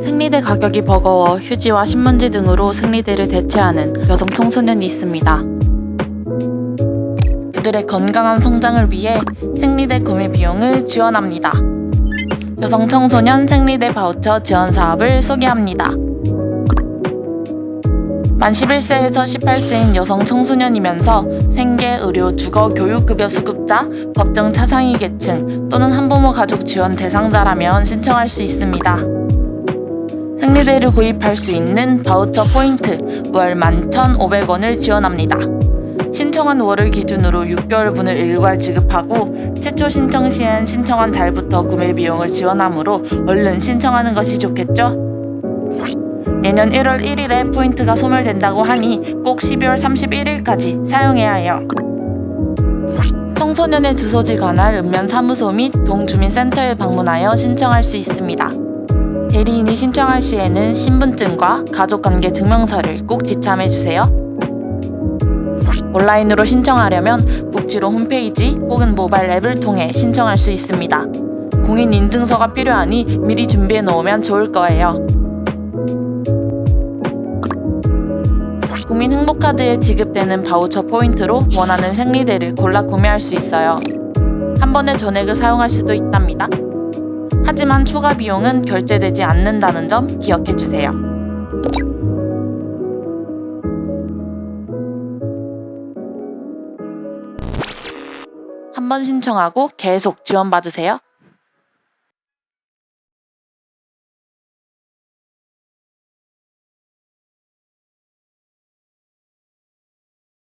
생리대 가격이 버거워 휴지와 신문지 등으로 생리대를 대체하는 여성 청소년이 있습니다. 그들의 건강한 성장을 위해 생리대 구매 비용을 지원합니다. 여성 청소년 생리대 바우처 지원 사업을 소개합니다. 만 11세에서 18세인 여성 청소년이면서 생계, 의료, 주거, 교육급여 수급자, 법정 차상위 계층 또는 한부모 가족 지원 대상자라면 신청할 수 있습니다. 생리대를 구입할 수 있는 바우처 포인트 월 11,500원을 지원합니다. 신청한 월을 기준으로 6개월분을 일괄 지급하고 최초 신청 시엔 신청한 달부터 구매 비용을 지원하므로 얼른 신청하는 것이 좋겠죠? 내년 1월 1일에 포인트가 소멸된다고 하니 꼭 12월 31일까지 사용해야 해요. 청소년의 주소지 관할 읍면 사무소 및 동주민센터에 방문하여 신청할 수 있습니다. 대리인이 신청할 시에는 신분증과 가족관계 증명서를 꼭 지참해 주세요. 온라인으로 신청하려면 복지로 홈페이지 혹은 모바일 앱을 통해 신청할 수 있습니다. 공인 인증서가 필요하니 미리 준비해 놓으면 좋을 거예요. 국민 행복카드에 지급되는 바우처 포인트로 원하는 생리대를 골라 구매할 수 있어요. 한 번에 전액을 사용할 수도 있답니다. 하지만 추가 비용은 결제되지 않는다는 점 기억해 주세요. 한 번 신청하고 계속 지원받으세요.